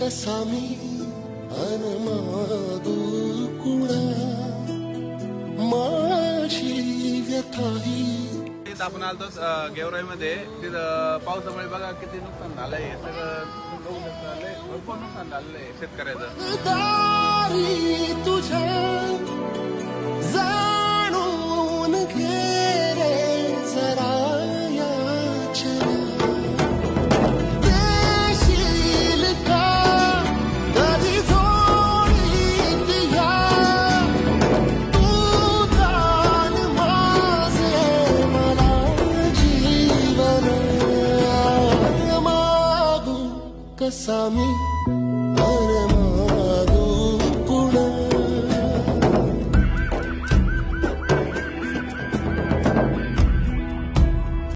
कसा मी अनमादू कुणा माझी व्यथाही. इथं आपण आलतो गेवराई मध्ये तिथं पावसामुळे बघा किती नुकसान झालंय. सगळं तुम्ही बघू शकता लय भरपूर नुकसान झालेलं आहे शेतकऱ्याचं que a mí.